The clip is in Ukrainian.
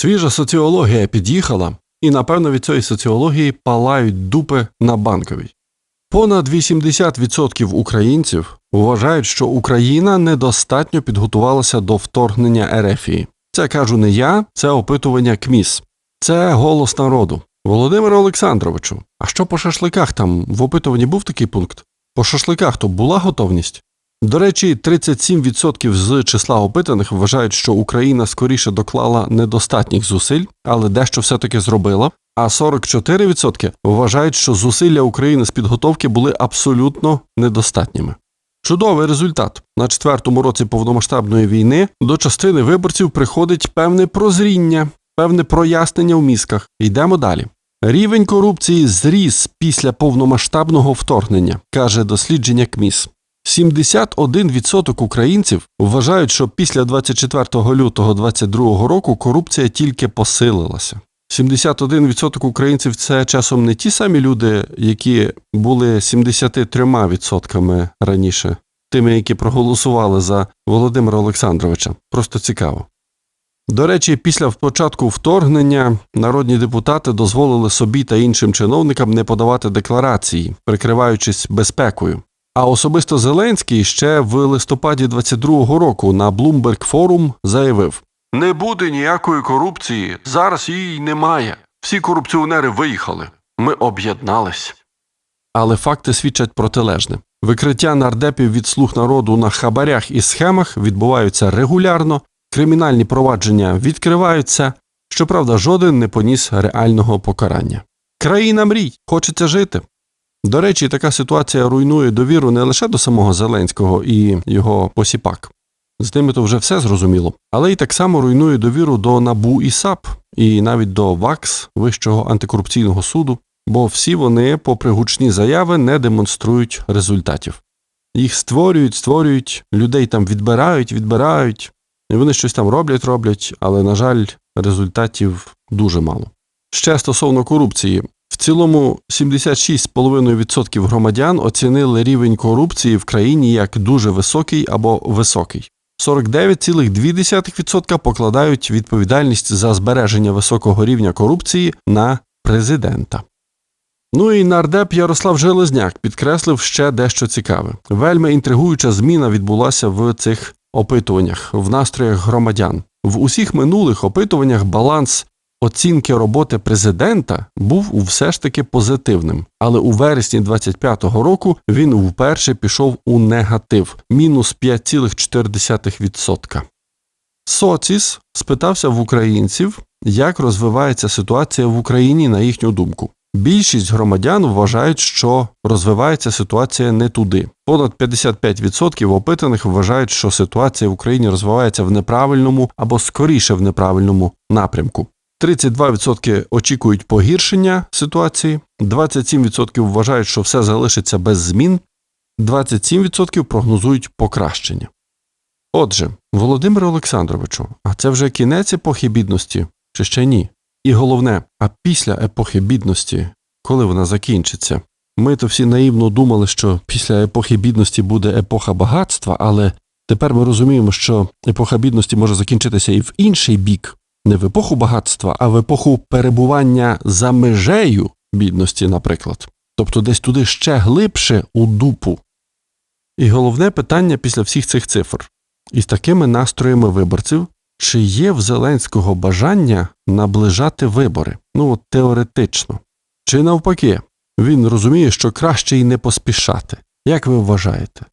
Свіжа соціологія під'їхала, і напевно від цієї соціології палають дупи на банковій. Понад 80% українців вважають, що Україна недостатньо підготувалася до вторгнення Ерефії. Це кажу не я, це опитування КМІС. Це голос народу. Володимире Олександровичу, а що по шашликах там в опитуванні був такий пункт? По шашликах то була готовність? До речі, 37% з числа опитаних вважають, що Україна скоріше доклала недостатніх зусиль, але дещо все-таки зробила. А 44% вважають, що зусилля України з підготовки були абсолютно недостатніми. Чудовий результат. На четвертому році повномасштабної війни до частини виборців приходить певне прозріння, певне прояснення в мізках. Йдемо далі. Рівень корупції зріс після повномасштабного вторгнення, каже дослідження КМІС. 71% українців вважають, що після 24 лютого 2022 року корупція тільки посилилася. 71% українців це часом не ті самі люди, які були 73% раніше, тими, які проголосували за Володимира Олександровича. Просто цікаво. До речі, після початку вторгнення народні депутати дозволили собі та іншим чиновникам не подавати декларації, прикриваючись безпекою. А особисто Зеленський ще в листопаді 22-го року на Bloomberg Forum заявив: Не буде ніякої корупції, зараз її немає. Всі корупціонери виїхали. Ми об'єднались. Але факти свідчать протилежне. Викриття нардепів від слуг народу на хабарях і схемах відбуваються регулярно, кримінальні провадження відкриваються. Щоправда, жоден не поніс реального покарання. Країна мрій, хочеться жити. До речі, така ситуація руйнує довіру не лише до самого Зеленського і його посіпак. З ними то вже все зрозуміло, але й так само руйнує довіру до НАБУ і САП, і навіть до ВАКС Вищого антикорупційного суду, бо всі вони, попри гучні заяви, не демонструють результатів. Їх створюють, створюють, людей там відбирають, відбирають, і вони щось там роблять, роблять, але, на жаль, результатів дуже мало. Ще стосовно корупції, в цілому 76,5% громадян оцінили рівень корупції в країні як дуже високий або високий. 49,2% покладають відповідальність за збереження високого рівня корупції на президента. Ну і нардеп Ярослав Железняк підкреслив ще дещо цікаве. Вельми інтригуюча зміна відбулася в цих опитуваннях, в настроях громадян. В усіх минулих опитуваннях баланс оцінки роботи президента був все ж таки позитивним, але у вересні 25-го року він вперше пішов у негатив мінус 5,4%. Соціс спитався в українців, як розвивається ситуація в Україні на їхню думку. Більшість громадян вважають, що розвивається ситуація не туди. Понад 55% опитаних вважають, що ситуація в Україні розвивається в неправильному або скоріше в неправильному напрямку. 32% очікують погіршення ситуації, 27% вважають, що все залишиться без змін, 27% прогнозують покращення. Отже, Володимире Олександровичу, а це вже кінець епохи бідності чи ще ні? І головне, а після епохи бідності, коли вона закінчиться? Ми то всі наївно думали, що після епохи бідності буде епоха багатства, але тепер ми розуміємо, що епоха бідності може закінчитися і в інший бік, не в епоху багатства, а в епоху перебування за межею бідності, наприклад, тобто десь туди ще глибше у дупу. І головне питання після всіх цих цифр із такими настроями виборців, чи є в Зеленського бажання наближати вибори? Ну от теоретично. Чи навпаки, він розуміє, що краще й не поспішати. Як ви вважаєте?